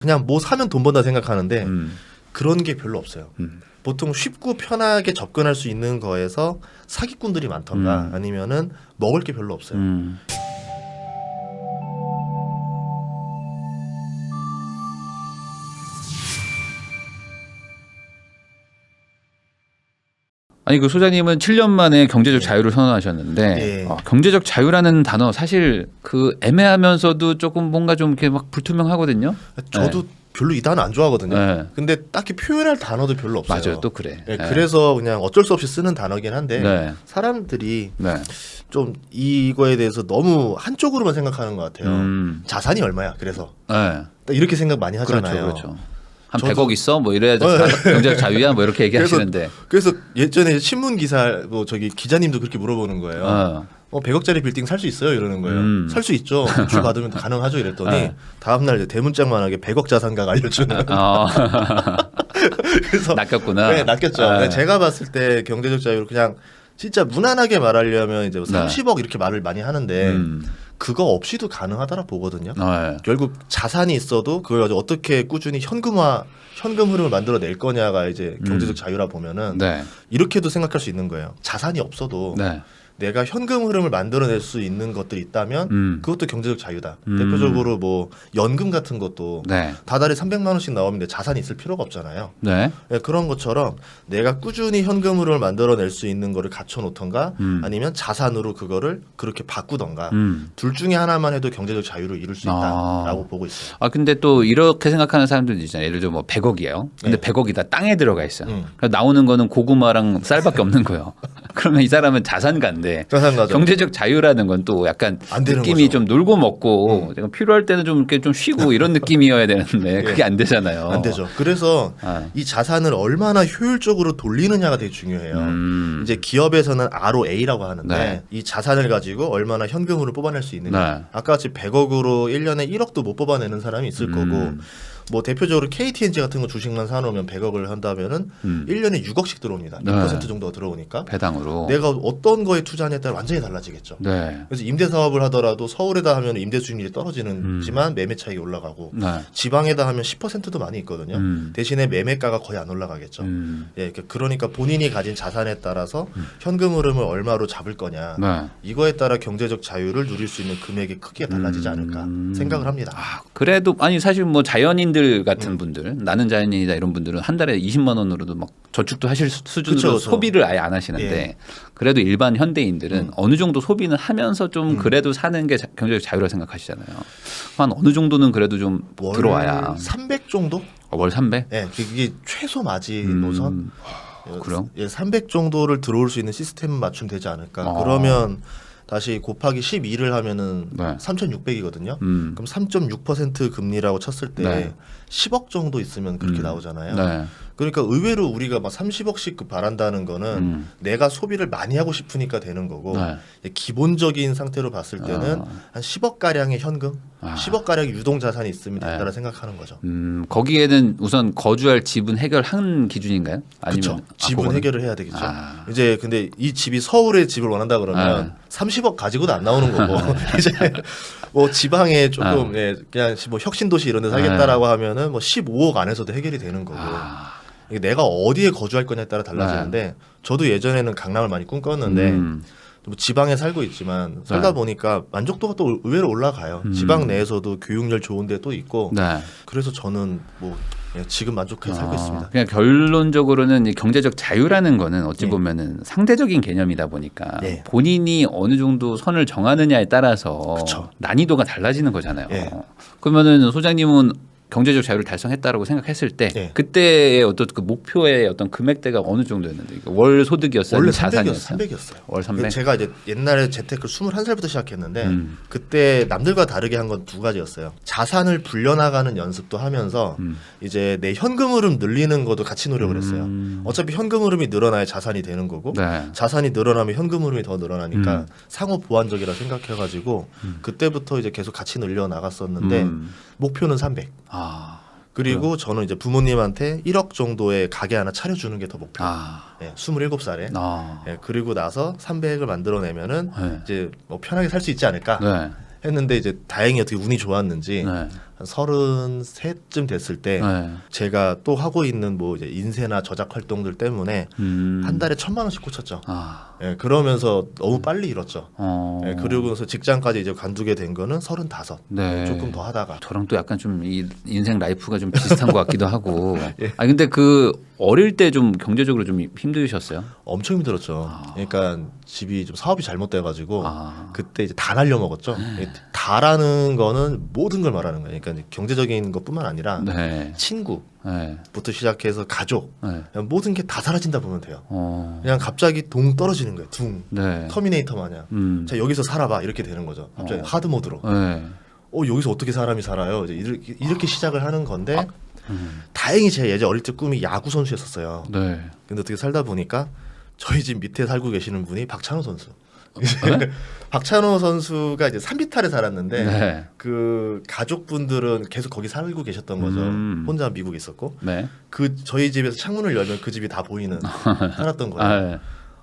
그냥 뭐 사면 돈 번다 생각하는데 음. 그런 게 별로 없어요. 음. 보통 쉽고 편하게 접근할 수 있는 거에서 사기꾼들이 많던가 음. 아니면은 먹을 게 별로 없어요. 음. 아니 그 소장님은 7년 만에 경제적 네. 자유를 선언하셨는데 네. 어, 경제적 자유라는 단어 사실 그 애매하면서도 조금 뭔가 좀 이렇게 막 불투명하거든요. 저도 별로 이 단어 안 좋아하거든요. 네. 근데 딱히 표현할 단어도 별로 없어요. 맞아요, 또 그래. 네, 네. 그래서 그냥 어쩔 수 없이 쓰는 단어긴 한데 네. 사람들이 네. 좀 이거에 대해서 너무 한쪽으로만 생각하는 것 같아요. 음. 자산이 얼마야? 그래서 네. 딱 이렇게 생각 많이 그렇죠, 하잖아요. 그렇죠. 한저 도- 100억 있어? 뭐 이래야 돼. 네. 경제적 자유야? 뭐 이렇게 그래서- 얘기하시는데. 그래서 예전에 신문 기사 뭐 저기 기자님도 그렇게 물어보는 거예요. 어. 어 100억짜리 빌딩 살 수 있어요? 이러는 거예요. 음. 살수 있죠. 대출 받으면 가능하죠. 이랬더니 네. 다음 날 이제 대문짝만하게 100억 자산가가 알려주는. 어. 그래서 낚였구나. 네, 낚였죠. 아. 네, 제가 봤을 때 경제적 자유를 그냥 진짜 무난하게 말하려면 이제 뭐 네. 30억 이렇게 말을 많이 하는데 음. 그거 없이도 가능하다라 보거든요. 네. 결국 자산이 있어도 그걸 가지고 어떻게 꾸준히 현금화 현금 흐름을 만들어 낼 거냐가 이제 경제적 자유라 보면은 음. 네. 이렇게도 생각할 수 있는 거예요. 자산이 없어도 네. 내가 현금 흐름을 만들어낼 수 있는 것들이 있다면 음. 그것도 경제적 자유다. 음. 대표적으로 뭐 연금 같은 것도 네. 다달에 300만 원씩 나오면 내 자산이 있을 필요가 없잖아요. 네. 예, 그런 것처럼 내가 꾸준히 현금 흐름을 만들어낼 수 있는 거를 갖춰 놓던가 음. 아니면 자산으로 그거를 그렇게 바꾸던가 음. 둘 중에 하나만 해도 경제적 자유를 이룰 수 아. 있다라고 보고 있어요. 아 근데 또 이렇게 생각하는 사람들도 있잖아요. 예를 들어 뭐 100억이에요. 근데 네. 100억이 다 땅에 들어가 있어. 요 음. 나오는 거는 고구마랑 쌀밖에 없는 거예요. 그러면 이 사람은 자산가인데 자산가죠. 경제적 자유라는 건 또 약간 느낌이 거죠. 좀 놀고 먹고 음. 필요할 때는 좀 이렇게 좀 쉬고 이런 느낌이어야 되는데 그게 안 되잖아요. 안 되죠. 그래서 아. 이 자산을 얼마나 효율적으로 돌리느냐가 되게 중요해요. 음. 이제 기업에서는 ROA라고 하는데 네. 이 자산을 가지고 얼마나 현금으로 뽑아낼 수 있느냐. 네. 아까 같이 100억으로 1년에 1억도 못 뽑아내는 사람이 있을 음. 거고 뭐 대표적으로 KTNG 같은 거 주식만 사놓으면 100억을 한다면은 음. 1년에 6억씩 들어옵니다. 네. 6% 정도가 들어오니까 배당으로. 내가 어떤 거에 투자하냐에 따라 완전히 달라지겠죠. 네. 그래서 임대 사업을 하더라도 서울에다 하면 임대 수익률이 음. 떨어지는지만 매매 차익이 올라가고 네. 지방에다 하면 10%도 많이 있거든요. 음. 대신에 매매가가 거의 안 올라가겠죠. 음. 예, 그- 그러니까 본인이 가진 자산에 따라서 현금 흐름을 얼마로 잡을 거냐. 네. 이거에 따라 경제적 자유를 누릴 수 있는 금액의 크기가 달라지지 않을까 음. 생각을 합니다. 아, 그래도 아니 사실 뭐 자연인들 음. 같은 분들 나는 자연인이다 이런 분들은 한 달에 20만 원으로도 막 저축도 하실 수- 수준으로 그쵸, 그쵸. 소비를 아예 안 하시는데 예. 그래도 일반 현대인들은 음. 어느 정도 소비는 하면서 좀 그래도 사는 게 자- 경제적 자유라 생각하시잖아요. 한 어느 정도는 그래도 좀 월 들어와야 300 정도? 어, 월 300? 예, 그게 최소 마지 음. 노선. 그래요? 예, 300 정도를 들어올 수 있는 시스템 맞추면 되지 않을까. 아. 그러면 다시 곱하기 12를 하면은 네. 3,600이거든요. 음. 그럼 3.6% 금리라고 쳤을 때 네. 10억 정도 있으면 그렇게 음. 나오잖아요. 네. 그러니까 의외로 우리가 막 30억씩 그 바란다는 거는 음. 내가 소비를 많이 하고 싶으니까 되는 거고 네. 기본적인 상태로 봤을 때는 아. 한 10억 가량의 현금, 아. 10억 가량의 유동 자산이 있으면 된다고 네. 생각하는 거죠. 음, 거기에는 우선 거주할 집은 해결한 기준인가요? 그렇죠. 아니면 아, 집은 그거는? 해결을 해야 되겠죠. 아. 이제 근데 이 집이 서울에 집을 원한다 그러면 아. 30억 가지고도 안 나오는 거고 이제 뭐 지방에 조금 예, 그냥 뭐 혁신도시 이런 데 살겠다라고 하면은 뭐 15억 안에서도 해결이 되는 거고 아. 이게 내가 어디에 거주할 거냐에 따라 달라지는데 저도 예전에는 강남을 많이 꿈꿨는데 음. 뭐 지방에 살고 있지만 살다 네. 보니까 만족도가 또 의외로 올라가요. 음. 지방 내에서도 교육열 좋은 데또 있고 네. 그래서 저는 뭐 예, 지금 만족해 살고 아, 있습니다. 그냥 결론적으로는 이 경제적 자유라는 거는 어찌 네. 보면은 상대적인 개념이다 보니까 네. 본인이 어느 정도 선을 정하느냐에 따라서 그쵸. 난이도가 달라지는 거잖아요. 네. 그러면은 소장님은 경제적 자유를 달성했다라고 생각했을 때 네. 그때의 어떤 그 목표의 어떤 금액대가 어느 정도였는데 월 소득이었어요? 원래 아니면 300이었어요. 자산이었어요? 300이었어요. 월 300? 제가 이제 옛날에 재테크를 21살부터 시작했는데 음. 그때 남들과 다르게 한 건 두 가지였어요. 자산을 불려나가는 연습도 하면서 음. 이제 내 현금 흐름 늘리는 것도 같이 노력을 했어요. 음. 어차피 현금 흐름이 늘어나야 자산이 되는 거고 네. 자산이 늘어나면 현금 흐름이 더 늘어나니까 음. 상호 보완적이라 생각해 가지고 그때부터 이제 계속 같이 늘려 나갔었는데 음. 목표는 300. 아. 그리고 저는 이제 부모님한테 1억 정도의 가게 하나 차려주는 게 더 목표. 아. 예, 27살에. 아. 예, 그리고 나서 300을 만들어내면은 네. 이제 뭐 편하게 살 수 있지 않을까 네. 했는데 이제 다행히 어떻게 운이 좋았는지 네. 한 서른 셋쯤 됐을 때 네. 제가 또 하고 있는 뭐 이제 인쇄나 저작 활동들 때문에 음. 한 달에 천만 원씩 꽂혔죠. 아. 예, 그러면서 너무 빨리 잃었죠. 어. 예, 그리고서 직장까지 이제 관두게 된 거는 서른 다섯. 네. 조금 더 하다가 저랑 또 약간 좀 이 인생 라이프가 좀 비슷한 것 같기도 하고. 예. 아 근데 그 어릴 때 좀 경제적으로 좀 힘드셨어요? 엄청 힘들었죠. 그러니까 집이 좀 사업이 잘못돼가지고 아. 그때 이제 다 날려 먹었죠. 다 라는 거는 모든 걸 말하는 거예요. 그러니까 이제 경제적인 것뿐만 아니라 네. 친구부터 네. 시작해서 가족 네. 모든 게 다 사라진다 보면 돼요. 어. 그냥 갑자기 동 떨어지는 거예요. 둥 네. 터미네이터 마냥. 음. 자 여기서 살아봐 이렇게 되는 거죠. 갑자기 어. 하드 모드로. 네. 어 여기서 어떻게 사람이 살아요? 이제 이렇게, 이렇게 시작을 하는 건데 아. 음. 다행히 제 예전 어릴 때 꿈이 야구 선수였었어요. 네. 근데 어떻게 살다 보니까 저희 집 밑에 살고 계시는 분이 박찬호 선수. 박찬호 선수가 이제 산비탈에 살았는데 네. 그 가족분들은 계속 거기 살고 계셨던 거죠. 음. 혼자 미국에 있었고 네. 그 저희 집에서 창문을 열면 그 집이 다 보이는 살았던 거예요. 아, 네.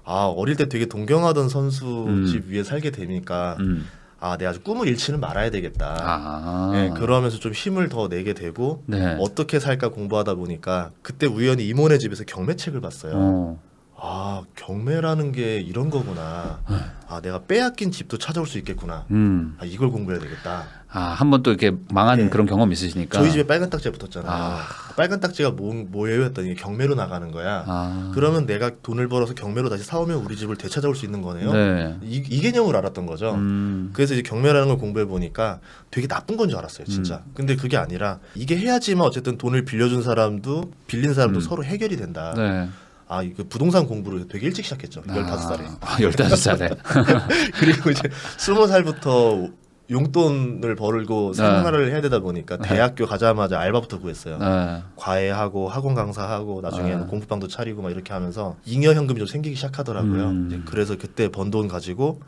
아 어릴 때 되게 동경하던 선수 음. 집 위에 살게 되니까 음. 아 내가 아주 꿈을 잃지는 말아야 되겠다. 아. 예, 그러면서 좀 힘을 더 내게 되고 네. 어떻게 살까 공부하다 보니까 그때 우연히 이모네 집에서 경매책을 봤어요. 어. 아 경매라는 게 이런 거구나. 아 내가 빼앗긴 집도 찾아올 수 있겠구나. 음. 아 이걸 공부해야 되겠다. 아, 한 번 또 이렇게 망한 예. 그런 경험 있으시니까. 저희 집에 빨간 딱지가 붙었잖아요. 아. 빨간 딱지가 뭐, 뭐예요? 했더니 경매로 나가는 거야. 아. 그러면 내가 돈을 벌어서 경매로 다시 사오면 우리 집을 되찾아올 수 있는 거네요. 네. 이, 이 개념을 알았던 거죠. 음. 그래서 이제 경매라는 걸 공부해 보니까 되게 나쁜 건 줄 알았어요, 진짜. 음. 근데 그게 아니라 이게 해야지만 어쨌든 돈을 빌려준 사람도 빌린 사람도 음. 서로 해결이 된다. 네. 아, 이거 부동산 공부를 되게 일찍 시작했죠. 15살에. 아, 15살에. 그리고 이제 20살부터 용돈을 벌고 네. 생활을 해야 되다 보니까 네. 대학교 가자마자 알바부터 구했어요. 네. 과외하고 학원 강사하고 나중에는 네. 공부방도 차리고 막 이렇게 하면서 잉여 현금이 좀 생기기 시작하더라고요. 음. 이제 그래서 그때 번 돈 가지고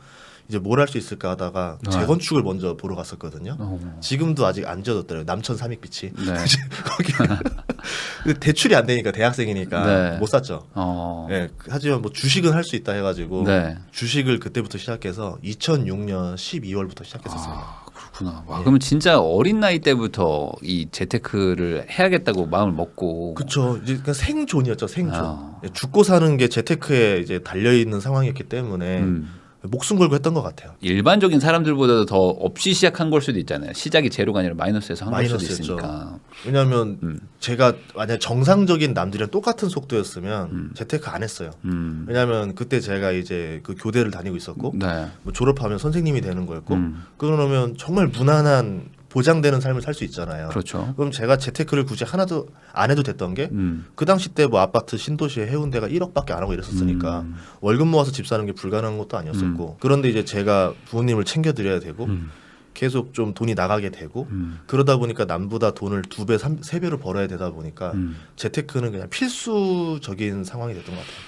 이제 뭘 할 수 있을까 하다가 네. 재건축을 먼저 보러 갔었거든요. 어. 지금도 아직 안 지어졌더라고요. 남천 삼익빛이. 네. 거기 대출이 안 되니까 대학생이니까 네. 못 샀죠. 어. 예, 하지만 뭐 주식은 할 수 있다 해가지고 네. 주식을 그때부터 시작해서 2006년 12월부터 시작했었어요. 아, 그렇구나. 와, 예. 그러면 진짜 어린 나이 때부터 이 재테크를 해야겠다고 마음을 먹고. 그쵸. 이제 그냥 생존이었죠, 생존. 아. 예, 죽고 사는 게 재테크에 이제 달려 있는 상황이었기 때문에 음. 목숨 걸고 했던 것 같아요. 일반적인 사람들보다도 더 없이 시작한 걸 수도 있잖아요. 시작이 제로가 아니라 마이너스에서 한 걸 수도. 있으니까. 왜냐하면 음. 제가 만약 정상적인 남들이랑 똑같은 속도였으면 음. 재테크 안 했어요. 음. 왜냐하면 그때 제가 이제 그 교대를 다니고 있었고 네. 뭐 졸업하면 선생님이 되는 거였고 음. 그러면 정말 무난한 보장되는 삶을 살 수 있잖아요. 그렇죠. 그럼 제가 재테크를 굳이 하나도 안 해도 됐던 게 그 음. 당시 때 뭐 아파트 신도시에 해운대가 1억밖에 안 하고 이랬었으니까 음. 월급 모아서 집 사는 게 불가능한 것도 아니었었고 그런데 이제 제가 부모님을 챙겨드려야 되고 음. 계속 좀 돈이 나가게 되고 음. 그러다 보니까 남보다 돈을 두 배, 삼- 세 배로 벌어야 되다 보니까 음. 재테크는 그냥 필수적인 상황이 됐던 것 같아요.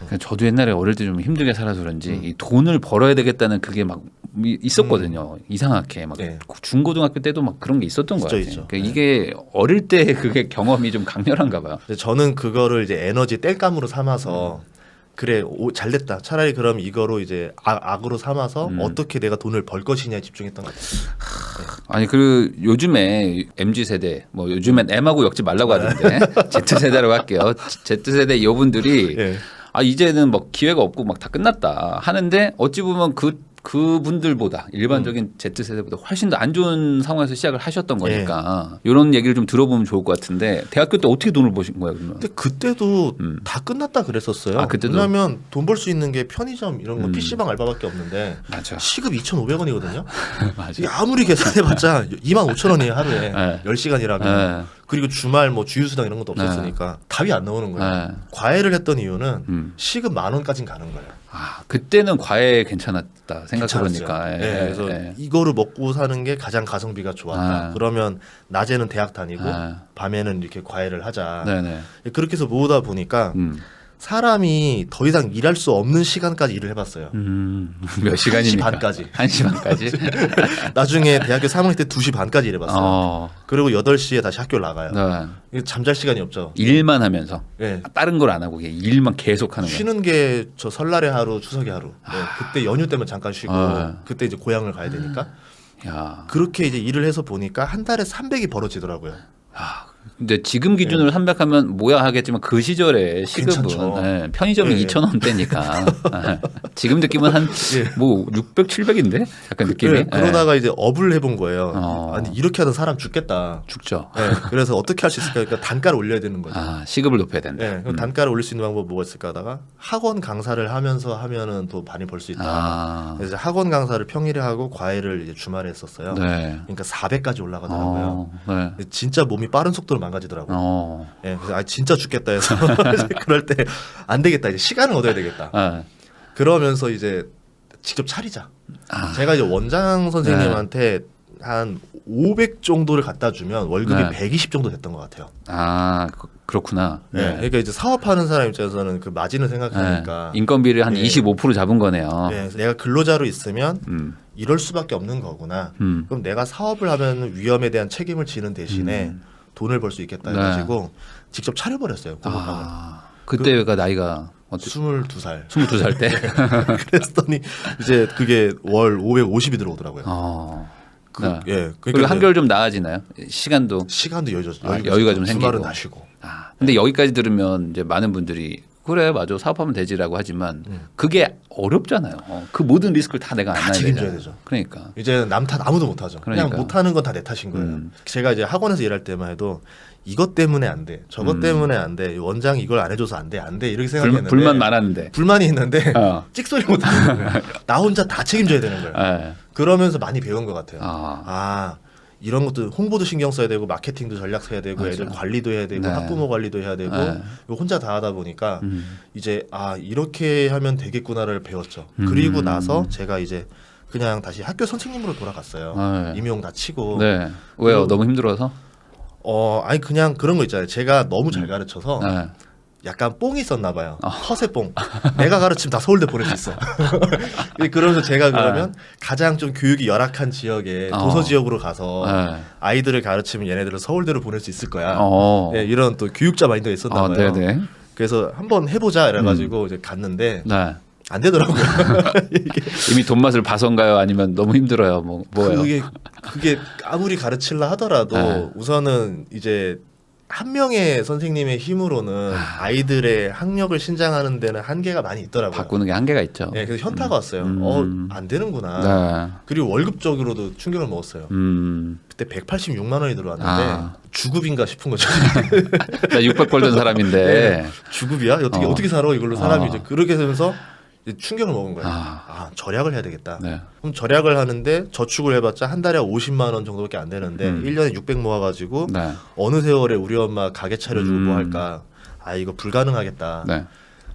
그러니까 저도 옛날에 어릴 때 좀 힘들게 살아서 그런지 음. 이 돈을 벌어야 되겠다는 그게 막 이- 있었거든요. 이상하게 막 네. 중고등학교 때도 막 그런 게 있었던 거 있죠, 같아요. 있죠. 그러니까 네. 이게 어릴 때 그게 경험이 좀 강렬한가 봐요. 저는 그거를 이제 에너지 땔감으로 삼아서 그래 오, 잘 됐다. 차라리 그럼 이거로 이제 악, 악으로 삼아서 음. 어떻게 내가 돈을 벌 것이냐에 집중했던 것 같아요. 아니 그 요즘에 mz 세대 뭐 요즘엔 M하고 엮지 말라고 하던데 Z 세대라고 할게요. Z 세대 여분들이 예. 아 이제는 뭐 기회가 없고 막 다 끝났다 하는데 어찌 보면 그 그분들보다 일반적인 Z 세대보다 훨씬 더 안 좋은 상황에서 시작을 하셨던 예. 거니까 이런 얘기를 좀 들어보면 좋을 것 같은데 대학교 때 어떻게 돈을 버신 거예요 그러면? 근데 그때도 음. 다 끝났다 그랬었어요. 아, 그때도? 왜냐하면 돈 벌 수 있는 게 편의점 이런 거 음. PC방 알바밖에 없는데 맞아. 시급 2,500원이거든요. 맞아. 아무리 계산해봤자 25,000원이에요 하루에 네. 10시간이라면. 네. 그리고 주말 뭐 주유수당 이런 것도 없었으니까 답이 안 나오는 거예요. 네. 과외를 했던 이유는 음. 시급 만 원까지는 가는 거예요. 아 그때는 과외 괜찮았다. 생각해보니까. 예, 네, 그래서 예. 이거를 먹고 사는 게 가장 가성비가 좋았다. 아. 그러면 낮에는 대학 다니고 아. 밤에는 이렇게 과외를 하자. 네네. 그렇게 해서 모으다 보니까 음. 사람이 더 이상 일할 수 없는 시간까지 일을 해봤어요. 음. 몇 시간입니까? 반까지. 한시 반까지. 나중에 대학교 3학년 때 2시 반까지 일해봤어요. 어. 그리고 8시에 다시 학교 나가요. 네. 잠잘 시간이 없죠. 일만 하면서 예. 다른 걸 안 하고 일만 계속 하는 거예요. 쉬는 게 저 설날에 하루, 추석에 하루. 네, 그때 연휴 때문에 잠깐 쉬고 아. 그때 이제 고향을 가야 되니까 야. 그렇게 이제 일을 해서 보니까 한 달에 300이 벌어지더라고요. 아, 근데 지금 기준으로 300하면 뭐야 하겠지만 그 시절에 시급은. 예, 편의점이 예. 2,000원대니까 예. 지금 느낌은 한 뭐 600, 700인데 약간 느낌이 네, 예. 그러다가 이제 업을 해본 거예요. 어. 아니 이렇게 하던 사람 죽겠다. 죽죠. 네, 그래서 어떻게 할 수 있을까? 그러니까 단가를 올려야 되는 거죠. 아 시급을 높여야 된다. 네, 그럼 단가를 올릴 수 있는 방법 뭐가 있을까 하다가 학원 강사를 하면서 하면은 또 많이 벌 수 있다. 아, 그래서 학원 강사를 평일에 하고 과외를 이제 주말에 했었어요. 네. 그러니까 400까지 올라가더라고요. 어, 네. 진짜 몸이 빠른 속도 로 망가지더라고요. 어. 예, 그래서 아 진짜 죽겠다 해서 그럴 때 안 되겠다 이제 시간을 얻어야 되겠다. 아, 그러면서 이제 직접 차리자. 아. 제가 이제 원장 선생님한테 한 500 정도를 갖다 주면 월급이 네. 120 정도 됐던 것 같아요. 아 그- 그렇구나. 네. 네. 그러니까 이제 사업하는 사람 입장에서는 그 마진을 네. 생각하니까 인건비를 한 예. 25% 잡은 거네요. 네, 그래서 내가 근로자로 있으면 음. 이럴 수밖에 없는 거구나. 음. 그럼 내가 사업을 하면 위험에 대한 책임을 지는 대신에 음. 돈을 벌 수 있겠다 네. 해가지고 직접 차려버렸어요. 공업방을. 아, 그때가 나이가 어때? 22살. 22살 때. 그랬더니 이제 그게 월 550이 들어오더라고요. 어. 그, 네. 예. 그리고 이제 한결 좀 나아지나요? 시간도. 시간도 여유, 아, 여유가, 좀 주말은 생기고. 나시고. 아, 근데 여기까지 들으면 이제 많은 분들이 그래 맞아 사업하면 되지라고 하지만 음. 그게 어렵잖아요. 어, 그 모든 리스크를 다 내가 다 책임져야. 되죠. 그러니까. 이제 남 탓 아무도 못 하죠. 그냥 그러니까. 못 하는 건 다 내 탓인 거예요. 음. 제가 이제 학원에서 일할 때만 해도 이것 때문에 안 돼. 저것 음. 때문에 안 돼. 원장이 이걸 안 해줘서 안 돼. 안 돼. 이렇게 불, 생각했는데 불만 많았는데. 불만이 있는데 어. 찍소리 못 하는 거예요. 나 혼자 다 책임져야 되는 거예요. 예. 그러면서 많이 배운 것 같아요. 아. 아 이런 것도 홍보도 신경 써야 되고 마케팅도 전략 써야 되고 맞아요. 애들 관리도 해야 되고 네. 학부모 관리도 해야 되고 네. 이거 혼자 다 하다 보니까 음. 이제 아 이렇게 하면 되겠구나를 배웠죠. 음. 그리고 나서 제가 이제 그냥 다시 학교 선생님으로 돌아갔어요. 네. 임용 다 치고 네. 왜요? 그리고- 너무 힘들어서? 어 아니 그냥 그런 거 있잖아요. 제가 너무 잘 가르쳐서 네. 약간 뽕이 있었나 봐요. 아. 허세 뽕. 내가 가르치면 다 서울대 보낼 수 있어. 그러면서 제가 그러면 가장 좀 교육이 열악한 지역에 어. 도서 지역으로 가서 네. 아이들을 가르치면 얘네들을 서울대로 보낼 수 있을 거야. 어. 예, 이런 또 교육자 마인드가 있었나 아, 봐요. 네네. 그래서 한번 해보자 이래가지고 이제 갔는데 네. 안 되더라고요. 이미 돈 맛을 봐선가요? 아니면 너무 힘들어요? 뭐 뭐예요? 그게 그게 아무리 가르칠라 하더라도 네. 우선은 이제 한 명의 선생님의 힘으로는 아이들의 학력을 신장하는 데는 한계가 많이 있더라고요. 바꾸는 게 한계가 있죠. 예, 그래서 현타가 왔어요. 음. 어, 안 되는구나. 네. 그리고 월급적으로도 충격을 먹었어요. 음. 그때 186만 원이 들어왔는데 아. 주급인가 싶은 거죠. 나 600 벌던 사람인데. 주급이야? 어떻게 어. 어. 떻게 살아? 이걸로 사람이 어. 이제 그렇게 되면서 충격을 먹은 거예요. 아. 아, 절약을 해야 되겠다. 네. 그럼 절약을 하는데 저축을 해봤자 한 달에 50만 원 정도밖에 안 되는데 음. 1년에 600 모아가지고 네. 어느 세월에 우리 엄마 가게 차려주고 뭐 음. 할까? 아 이거 불가능하겠다. 네.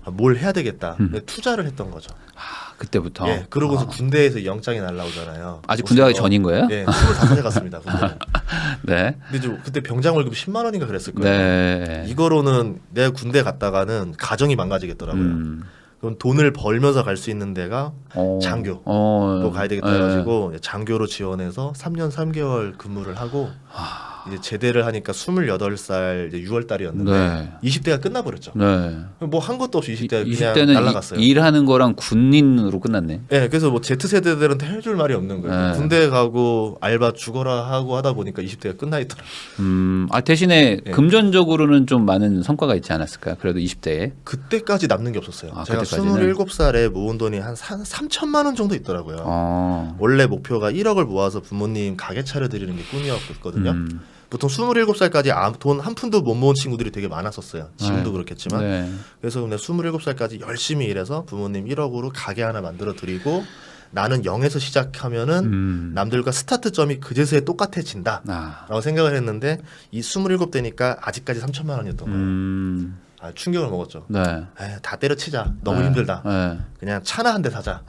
아, 뭘 해야 되겠다. 음. 근데 투자를 했던 거죠. 아, 그때부터. 예, 그러고서 아. 군대에서 영장이 날라오잖아요. 아직 군대 가기 어, 전인 거예요? 예, 25에 갔습니다. 군대. 네. 근데 좀 그때 병장 월급 10만 원인가 그랬을 거예요. 네. 이거로는 내가 군대 갔다가는 가정이 망가지겠더라고요. 음. 그럼 돈을 벌면서 갈 수 있는 데가 어. 장교. 어. 또 가야 되겠다 네. 해가지고 장교로 지원해서 3년 3개월 근무를 하고 이제 제대를 하니까 28살 이제 6월 달이었는데 네. 20대가 끝나버렸죠. 네. 뭐 한 것도 없이 20대 이- 그냥 20대는 날라갔어요. 이- 일하는 거랑 군인으로 끝났네. 예, 그래서 뭐 Z 세대들은 해줄 말이 없는 거예요. 네. 군대 가고 알바 죽어라 하고 하다 보니까 20대가 끝나 있더라. 음, 아 대신에 예. 금전적으로는 좀 많은 성과가 있지 않았을까요? 그래도 20대에. 그때까지 남는 게 없었어요. 아, 제가 그때까지는? 27살에 모은 돈이 한 3천만 원 정도 있더라고요. 어. 원래 목표가 1억을 모아서 부모님 가게 차려 드리는 게 꿈이었거든요. 음. 보통 27살까지 돈한 푼도 못 모은 친구들이 되게 많았었어요. 지금도 네. 그렇겠지만. 네. 그래서 근데 27살까지 열심히 일해서 부모님 1억으로 가게 하나 만들어 드리고 나는 0에서 시작하면은 음. 남들과 스타트점이 그제서야 똑같아진다. 아. 라고 생각을 했는데 이 27대니까 아직까지 3천만 원이었던 거예요. 음. 아, 충격을 먹었죠. 네. 에이, 다 때려치자. 너무 네. 힘들다. 네. 그냥 차나 한 대 사자.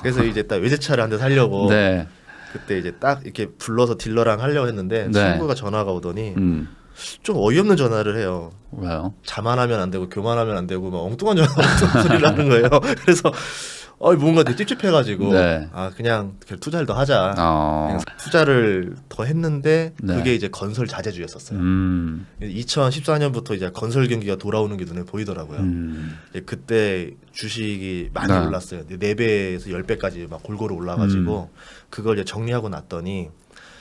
그래서 이제 딱 외제차를 한대 사려고 네. 그때 이제 딱 이렇게 불러서 딜러랑 하려고 했는데 네. 친구가 전화가 오더니 음. 좀 어이없는 전화를 해요. 왜요? 자만하면 안 되고 교만하면 안 되고 막 엉뚱한 전화 엉뚱한 소리를 하는 거예요. 그래서 어 뭔가 되게 찝찝해가지고 네. 아 그냥 투자를 더 하자. 어. 투자를 더 했는데 네. 그게 이제 건설 자재주였었어요. 음. 2014년부터 이제 건설 경기가 돌아오는 게 눈에 보이더라고요. 음. 그때 주식이 많이 네. 올랐어요. 4배에서 10배까지 막 골고루 올라가지고 음. 그걸 이제 정리하고 났더니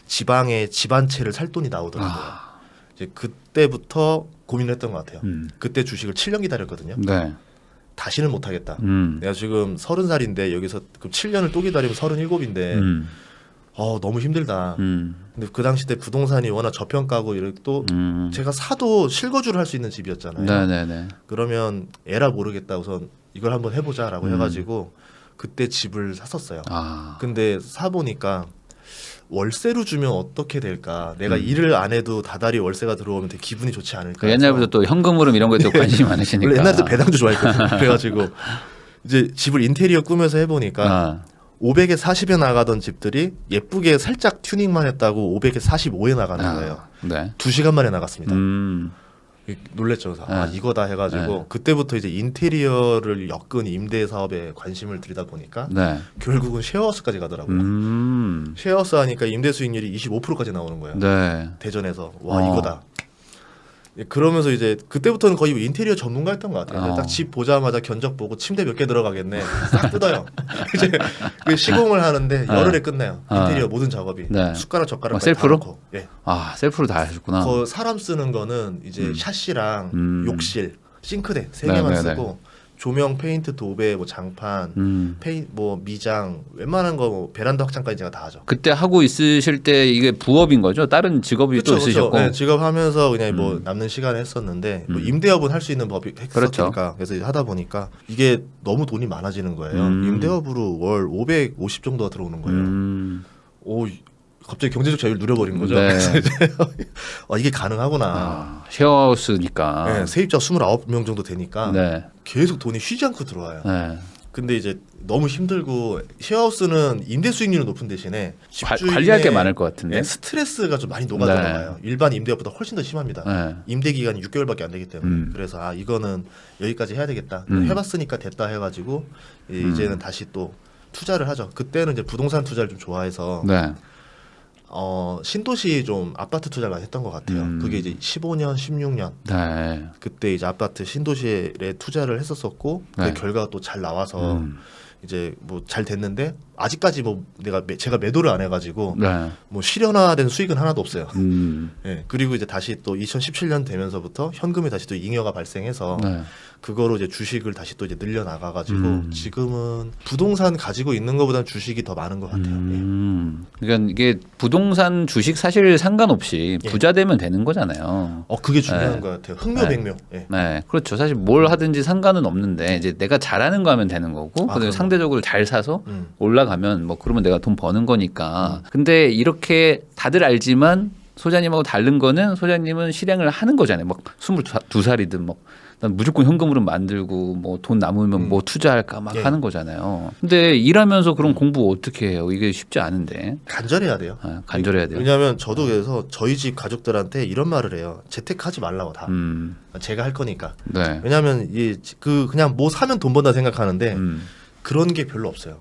지방에 집안채를 살 돈이 나오더라고요. 아. 이제 그때부터 고민을 했던 것 같아요. 음. 그때 주식을 7년 기다렸거든요. 네. 다시는 못 하겠다. 음. 내가 지금 30살인데 여기서 그럼 7년을 또 기다리면 37인데 음. 어 너무 힘들다. 음. 근데 그 당시 때 부동산이 워낙 저평가고 이렇게 또 음. 제가 사도 실거주를 할 수 있는 집이었잖아요. 네네네. 그러면 에라 모르겠다 우선 이걸 한번 해보자라고 음. 해가지고 그때 집을 샀었어요. 아. 근데 사 보니까 월세로 주면 어떻게 될까? 내가 음. 일을 안 해도 다달이 월세가 들어오면 되게 기분이 좋지 않을까? 그 옛날부터 또 현금 흐름 이런 거에 또 관심이 많으시니까. 옛날에 배당도 좋아했거든요. 그래가지고 이제 집을 인테리어 꾸며서 해보니까 아. 500에 40에 나가던 집들이 예쁘게 살짝 튜닝만 했다고 500에 45에 나가는 아. 거예요. 네. 두 시간 만에 나갔습니다. 음. 놀랬죠. 그래서 아 네. 이거다 해가지고 그때부터 이제 인테리어를 엮은 임대 사업에 관심을 들이다 보니까 네. 결국은 쉐어하우스까지 가더라고요. 음. 쉐어하우스 하니까 임대 수익률이 25%까지 나오는 거예요. 네. 대전에서 와 어. 이거다. 예, 그러면서 이제 그때부터는 거의 인테리어 전문가였던 것 같아요. 어. 딱집 보자마자 견적 보고 침대 몇 개 들어가겠네 싹 뜯어요. 이제 그 시공을 하는데 열흘에 끝나요. 어. 인테리어 모든 작업이 네. 숟가락 젓가락 어, 셀프로? 예. 아 셀프로 다 하셨구나. 그 사람 쓰는 거는 이제 음. 샤시랑 음. 욕실, 싱크대 세 네, 개만 네, 네. 쓰고 조명, 페인트, 도배, 뭐 장판, 음. 페인 뭐 미장 웬만한 거뭐 베란다 확장까지 제가 다 하죠. 그때 하고 있으실 때 이게 부업인 거죠? 다른 직업이 또 있으셨고. 네, 직업하면서 그냥 뭐 음. 남는 시간에 했었는데 뭐 음. 임대업은 할 수 있는 법이 했었으니까 그렇죠. 그래서 이제 하다 보니까 이게 너무 돈이 많아지는 거예요. 음. 임대업으로 월 550 정도가 들어오는 거예요. 음. 오 갑자기 경제적 자유를 누려버린 거죠. 네. 그래서 이제 어, 이게 가능하구나. 아, 쉐어하우스니까. 네, 세입자 29명 정도 되니까 네. 계속 돈이 쉬지 않고 들어와요. 네. 근데 이제 너무 힘들고 쉐어하우스는 임대 수익률이 높은 대신에 관- 집주인의 관리할 게 많을 것 같은데. 네, 스트레스가 좀 많이 녹아 들어가요. 일반 임대업보다 훨씬 더 심합니다. 네. 임대 기간이 6개월밖에 안 되기 때문에 음. 그래서 아 이거는 여기까지 해야 되겠다. 음. 해봤으니까 됐다 해가지고 이- 음. 이제는 다시 또 투자를 하죠. 그때는 이제 부동산 투자를 좀 좋아해서 네. 어 신도시 좀 아파트 투자를 많이 했던 것 같아요. 음. 그게 이제 15년, 16년 네. 그때 이제 아파트 신도시에 투자를 했었었고 그 네. 결과가 또 잘 나와서 음. 이제 뭐 잘 됐는데 아직까지 뭐 내가 매- 제가 매도를 안 해가지고 네. 뭐 실현화된 수익은 하나도 없어요. 음. 예 그리고 이제 다시 또 2017년 되면서부터 현금이 다시 또 잉여가 발생해서 네. 그거로 이제 주식을 다시 또 이제 늘려 나가가지고 음. 지금은 부동산 가지고 있는 것보다는 주식이 더 많은 것 같아요. 예. 음. 그러니까 이게 부동산 주식 사실 상관없이 예. 부자 되면 되는 거잖아요. 어 그게 중요한 네. 것 같아요. 흥묘백묘. 예. 네, 그렇죠. 사실 뭘 하든지 상관은 없는데 이제 내가 잘하는 거 하면 되는 거고, 아, 그다음에. 상대적으로 잘 사서 음. 올라 가면 뭐 그러면 내가 돈 버는 거니까. 근데 이렇게 다들 알지만 소장님하고 다른 거는 소장님은 실행을 하는 거잖아요. 막 스물두 살이든 뭐. 난 무조건 현금으로 만들고 뭐 돈 남으면 음. 뭐 투자할까 막 예. 하는 거잖아요. 근데 일하면서 그런 공부 어떻게 해요? 이게 쉽지 않은데 간절해야 돼요. 아, 간절해야 돼요. 왜냐하면 저도 그래서 저희 집 가족들한테 이런 말을 해요. 재테크하지 말라고 다. 음, 제가 할 거니까. 네. 왜냐하면 이 그 그냥 뭐 사면 돈 번다 생각하는데 음, 그런 게 별로 없어요.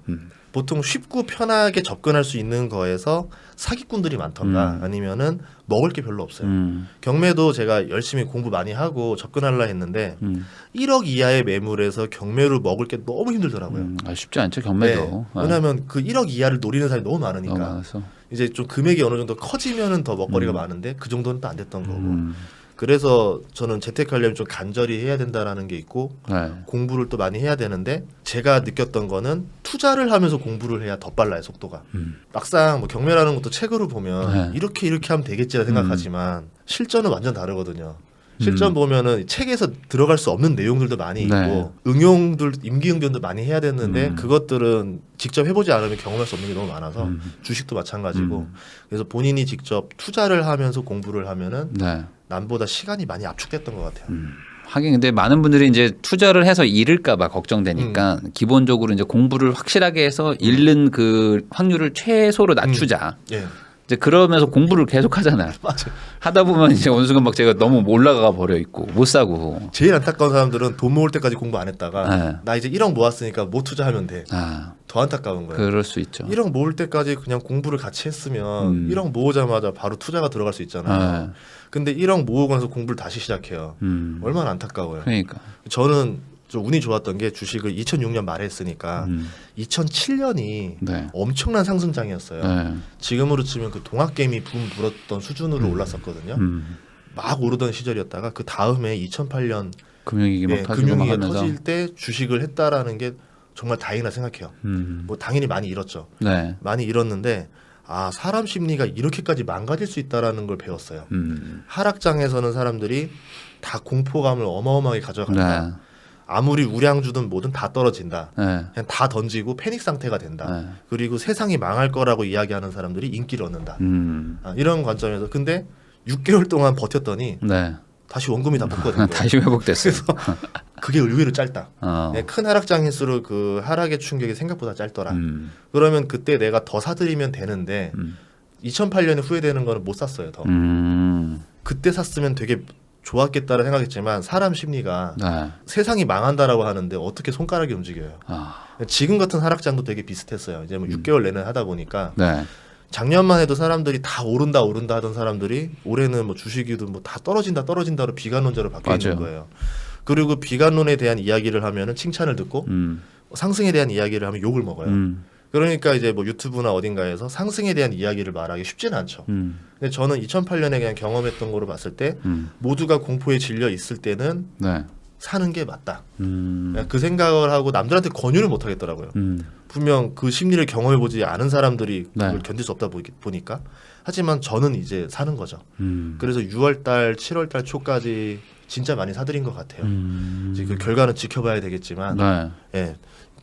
음. 보통 쉽고 편하게 접근할 수 있는 거에서 사기꾼들이 많던가 음. 아니면은 먹을 게 별로 없어요. 음, 경매도 제가 열심히 공부 많이 하고 접근하려 했는데 음, 1억 이하의 매물에서 경매로 먹을 게 너무 힘들더라고요. 음. 아, 쉽지 않죠 경매도. 네. 왜냐하면 그 1억 이하를 노리는 사람이 너무 많으니까 너무. 이제 좀 금액이 어느 정도 커지면은 더 먹거리가 음. 많은데 그 정도는 또 안 됐던 거고 음, 그래서 저는 재테크하려면 좀 간절히 해야 된다라는 게 있고 네. 공부를 또 많이 해야 되는데 제가 느꼈던 거는 투자를 하면서 공부를 해야 더 빨라요 속도가 음. 막상 뭐 경매라는 것도 책으로 보면 네. 이렇게 이렇게 하면 되겠지라 생각하지만 실전은 완전 다르거든요. 실전 보면은 책에서 들어갈 수 없는 내용들도 많이 있고 네. 응용들 임기응변도 많이 해야 되는데 음. 그것들은 직접 해보지 않으면 경험할 수 없는 게 너무 많아서 음. 주식도 마찬가지고 음. 그래서 본인이 직접 투자를 하면서 공부를 하면은 네. 남보다 시간이 많이 압축됐던 것 같아요. 음. 하긴 근데 많은 분들이 이제 투자를 해서 잃을까봐 걱정되니까 음. 기본적으로 이제 공부를 확실하게 해서 잃는 그 확률을 최소로 낮추자. 예. 이제 그러면서 공부를 계속 하잖아. 맞아. 하다 보면 이제 어느 순간 막 제가 너무 올라가 버려 있고 못 사고. 제일 안타까운 사람들은 돈 모을 때까지 공부 안 했다가 네. 나 이제 1억 모았으니까 못 투자하면 돼. 아, 더 안타까운 거예요. 그럴 수 있죠. 1억 모을 때까지 그냥 공부를 같이 했으면 음. 1억 모으자마자 바로 투자가 들어갈 수 있잖아요. 네. 근데 1억 모으고 나서 공부를 다시 시작해요. 음. 얼마나 안타까워요. 그러니까. 저는 좀 운이 좋았던 게 주식을 2006년 말에 했으니까 음. 2007년이 네. 엄청난 상승장이었어요. 네. 지금으로 치면 그 동학 게임이 붐 불었던 수준으로 올랐었거든요. 음. 막 오르던 시절이었다가 그 다음에 2008년 금융위기 막 예, 하면서. 터질 때 주식을 했다라는 게 정말 다행이라 생각해요. 음. 뭐 당연히 많이 잃었죠. 네. 많이 잃었는데 아 사람 심리가 이렇게까지 망가질 수 있다라는 걸 배웠어요. 음. 하락장에서는 사람들이 다 공포감을 어마어마하게 가져간다. 네. 아무리 우량주든 뭐든 다 떨어진다. 네. 그냥 다 던지고 패닉 상태가 된다. 네. 그리고 세상이 망할 거라고 이야기하는 사람들이 인기를 얻는다. 음. 아, 이런 관점에서 근데 6개월 동안 버텼더니 네. 다시 원금이 다 붙거든요. 다시 회복됐어요. 그게 의외로 짧다. 어. 네, 큰 하락장일수록 그 하락의 충격이 생각보다 짧더라. 음. 그러면 그때 내가 더 사들이면 되는데 음. 2008년에 후회되는 거는 못 샀어요. 더. 음. 그때 샀으면 되게 좋았겠다라 생각했지만 사람 심리가 네. 세상이 망한다라고 하는데 어떻게 손가락이 움직여요. 아. 지금 같은 하락장도 되게 비슷했어요. 이제 뭐 6개월 내내 하다 보니까 네. 작년만 해도 사람들이 다 오른다 오른다 하던 사람들이 올해는 뭐 주식이든 뭐 다 떨어진다 떨어진다로 비관론자로 바뀌어 있는. 거예요. 그리고 비관론에 대한 이야기를 하면은 칭찬을 듣고 음. 상승에 대한 이야기를 하면 욕을 먹어요. 음. 그러니까 이제 뭐 유튜브나 어딘가에서 상승에 대한 이야기를 말하기 쉽지는 않죠. 음. 근데 저는 2008년에 그냥 경험했던 거로 봤을 때 음. 모두가 공포에 질려 있을 때는 네. 사는 게 맞다. 음. 그 생각을 하고 남들한테 권유를 못 하겠더라고요. 음. 분명 그 심리를 경험해 보지 않은 사람들이 네. 그걸 견딜 수 없다 보니- 보니까 하지만 저는 이제 사는 거죠. 음. 그래서 6월 달, 7월 달 초까지 진짜 많이 사들인 것 같아요. 음. 이제 그 결과는 지켜봐야 되겠지만, 네. 예.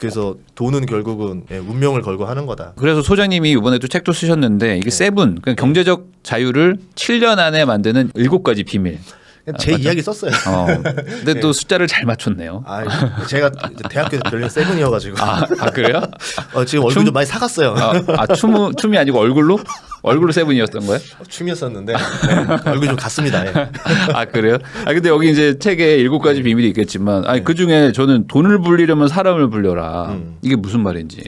그래서 돈은 결국은 예, 운명을 걸고 하는 거다. 그래서 소장님이 이번에 또 책도 쓰셨는데 이게 세븐 그러니까 경제적 자유를 7년 안에 만드는 일곱 가지 비밀. 그냥 제 이야기 썼어요. 어. 근데 또 숫자를 잘 맞췄네요. 아, 제가 대학교에서 별명 세븐이어가지고 아, 아 그래요? 어, 지금 얼굴 춤? 좀 많이 사갔어요. 아, 아 춤, 춤이 아니고 얼굴로? 얼굴로 세븐이었던 거예요? 춤이었었는데 네, 얼굴 좀 갔습니다. 예. 아 그래요? 아 근데 여기 이제 책에 일곱 가지 비밀이 있겠지만, 아니 그 중에 저는 돈을 불리려면 사람을 불려라. 음. 이게 무슨 말인지.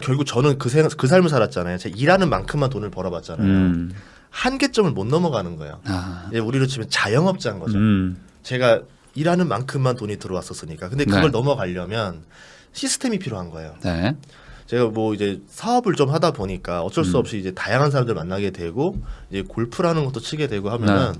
결국 저는 그, 생, 그 삶을 살았잖아요. 제가 일하는 만큼만 돈을 벌어봤잖아요. 음. 한계점을 못 넘어가는 거예요. 아. 이제 우리로 치면 자영업자인 거죠. 음. 제가 일하는 만큼만 돈이 들어왔었으니까. 근데 그걸 네. 넘어가려면 시스템이 필요한 거예요. 네. 제가 뭐 이제 사업을 좀 하다 보니까 어쩔 음. 수 없이 이제 다양한 사람들 만나게 되고 이제 골프라는 것도 치게 되고 하면은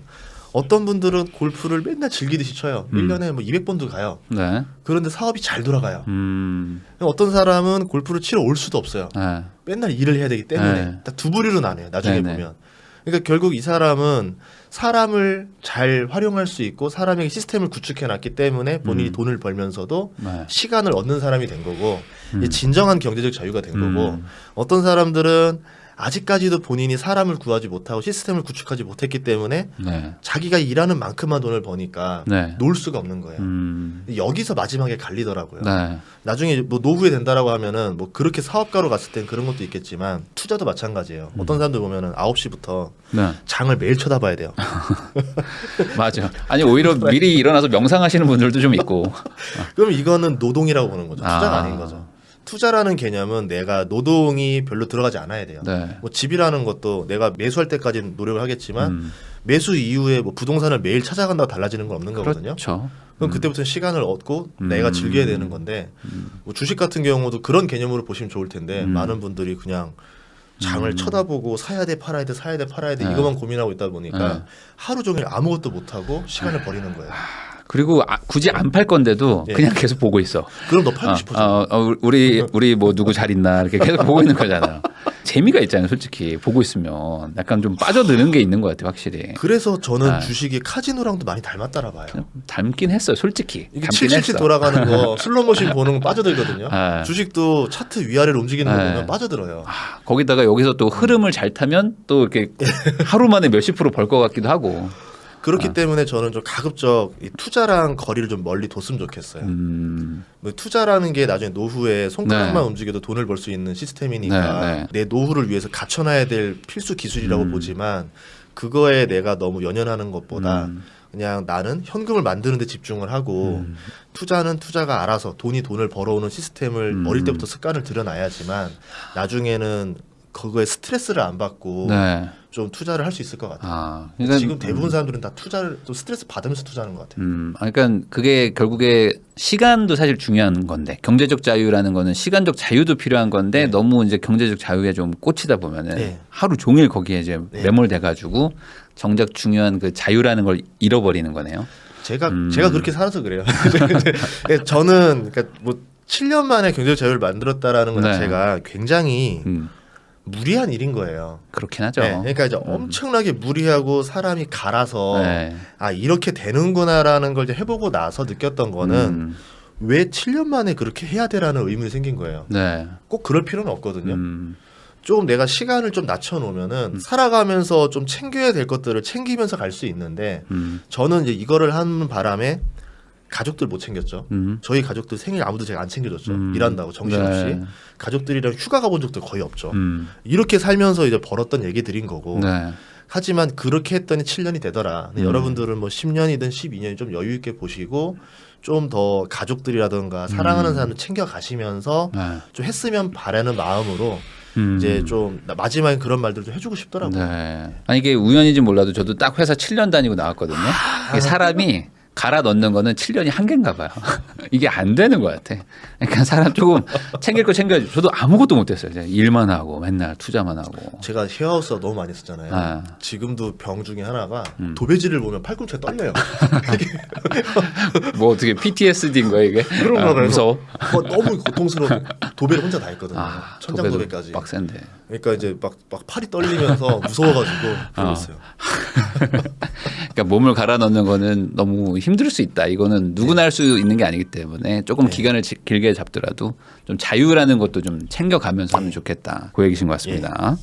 어떤 분들은 골프를 맨날 즐기듯이 쳐요. 네. 음. 1년에 뭐 200번도 가요. 네. 그런데 사업이 잘 돌아가요. 음. 어떤 사람은 골프를 치러 올 수도 없어요. 네. 맨날 일을 해야 되기 때문에 네. 딱두 부류로 나뉘어요. 나중에 네 네. 보면. 그러니까 결국 이 사람은 사람을 잘 활용할 수 있고 사람에게 시스템을 구축해 놨기 때문에 본인이 음. 돈을 벌면서도 네. 시간을 얻는 사람이 된 거고 음. 진정한 경제적 자유가 된 거고 음. 어떤 사람들은 아직까지도 본인이 사람을 구하지 못하고 시스템을 구축하지 못했기 때문에 네. 자기가 일하는 만큼만 돈을 버니까 네. 놀 수가 없는 거예요. 음. 여기서 마지막에 갈리더라고요. 네. 나중에 뭐 노후에 된다라고 하면은 뭐 그렇게 사업가로 갔을 땐 그런 것도 있겠지만 투자도 마찬가지예요. 어떤 사람들 보면은 9시부터 네. 장을 매일 쳐다봐야 돼요. 맞아. 아니 오히려 미리 일어나서 명상하시는 분들도 좀 있고. 그럼 이거는 노동이라고 보는 거죠. 투자가 아. 아. 닌 거죠. 투자라는 개념은 내가 노동이 별로 들어가지 않아야 돼요. 네. 뭐 집이라는 것도 내가 매수할 때까지는 노력을 하겠지만 음. 매수 이후에 뭐 부동산을 매일 찾아간다고 달라지는 건 없는 거거든요. 그렇죠. 그럼 그때부터 시간을 얻고 음. 내가 즐겨야 되는 건데 뭐 주식 같은 경우도 그런 개념으로 보시면 좋을 텐데 음. 많은 분들이 그냥 장을 쳐다보고 사야 돼 팔아야 돼 사야 돼 팔아야 돼 네. 이것만 고민하고 있다 보니까 네. 하루 종일 아무것도 못 하고 시간을 버리는 거예요. 그리고 아, 굳이 안 팔 건데도 예. 그냥 계속 보고 있어. 그럼 너 팔고 어, 싶어져. 어, 어, 우리 우리 뭐 누구 잘 있나 이렇게 계속 보고 있는 거잖아. 재미가 있잖아요, 솔직히 보고 있으면 약간 좀 빠져드는 게 있는 것 같아, 요 확실히. 그래서 저는 아. 주식이 카지노랑도 많이 닮았다라 봐요. 닮긴 했어요, 솔직히. 이게 닮긴 777 했어. 돌아가는 거 슬로모션 보는 거 빠져들거든요. 아. 주식도 차트 위아래로 움직이는 거 네. 보면 빠져들어요. 아, 거기다가 여기서 또 흐름을 잘 타면 또 이렇게 하루 만에 몇십 프로 벌 것 같기도 하고. 그렇기 아. 때문에 저는 좀 가급적 이 투자랑 거리를 좀 멀리 뒀으면 좋겠어요. 음, 뭐 투자라는 게 나중에 노후에 손가락만 네. 움직여도 돈을 벌 수 있는 시스템이니까 네, 네. 내 노후를 위해서 갖춰놔야 될 필수 기술이라고 음. 보지만 그거에 내가 너무 연연하는 것보다 음. 그냥 나는 현금을 만드는 데 집중을 하고 음. 투자는 투자가 알아서 돈이 돈을 벌어오는 시스템을 음. 어릴 때부터 습관을 들여놔야지만 나중에는 그거에 스트레스를 안 받고 네. 좀 투자를 할 수 있을 것 같아요. 아, 그러니까 지금 대부분 사람들은 다 투자를 좀 스트레스 받으면서 투자하는 것 같아요. 음, 아, 그러니까 그게 결국에 시간도 사실 중요한 건데 경제적 자유라는 거는 시간적 자유도 필요한 건데 네. 너무 이제 경제적 자유에 좀 꽂히다 보면은 네. 하루 종일 거기에 이제 네. 매몰돼 가지고 정작 중요한 그 자유라는 걸 잃어버리는 거네요. 제가 음. 제가 그렇게 살아서 그래요. 네, 저는 그러니까 뭐 7년 만에 경제 자유를 만들었다라는 것 네. 자체가 굉장히 음, 무리한 일인 거예요. 그렇긴 하죠. 네, 그러니까 이제 엄청나게 무리하고 사람이 갈아서 네. 아 이렇게 되는구나라는 걸 이제 해보고 나서 느꼈던 거는 음, 왜 7년 만에 그렇게 해야 되라는 의문이 생긴 거예요. 네. 꼭 그럴 필요는 없거든요. 음, 좀 내가 시간을 좀 낮춰놓으면은 살아가면서 좀 챙겨야 될 것들을 챙기면서 갈 수 있는데 음, 저는 이제 이거를 하는 바람에 가족들 못 챙겼죠. 음. 저희 가족들 생일 아무도 제가 안 챙겨줬죠. 음. 일한다고 정신없이 네. 가족들이랑 휴가 가본 적도 거의 없죠. 음, 이렇게 살면서 이제 벌었던 얘기들인 거고. 네. 하지만 그렇게 했더니 7년이 되더라. 근데 음. 여러분들은 뭐 10년이든 12년이 좀 여유 있게 보시고 좀 더 가족들이라든가 사랑하는 음. 사람들 챙겨 가시면서 네. 좀 했으면 바라는 마음으로 음. 이제 좀 나- 마지막에 그런 말들 좀 해주고 싶더라고요. 네. 아니 이게 우연인지 몰라도 저도 딱 회사 7년 다니고 나왔거든요. 이게 사람이 갈아 넣는 거는 7년이 한계인가 봐요. 이게 안 되는 것 같아. 그러니까 사람 조금 챙길 거 챙겨야지. 저도 아무것도 못했어요. 일만 하고 맨날 투자만 하고. 제가 쉐어하우스 너무 많이 썼잖아요. 아. 지금도 병 중에 하나가 음. 도배지를 보면 팔꿈치가 떨려요. 뭐 어떻게 PTSD인 거야 이게? 그런가 아, 봐요. 무서워. 어, 너무 고통스러워. 도배를 혼자 다 했거든요. 아, 천장 도배까지. 빡센데. 그러니까 이제 막, 막 팔이 떨리면서 무서워가지고 그러고 어. 있어요. 그러니까 몸을 갈아 넣는 거는 너무 힘들 수 있다. 이거는 누구나 할 수 있는 게 아니기 때문에 조금 네. 기간을 지- 길게 잡더라도 좀 자유라는 것도 좀 챙겨가면서 하면 좋겠다. 그 얘기신 것 같습니다.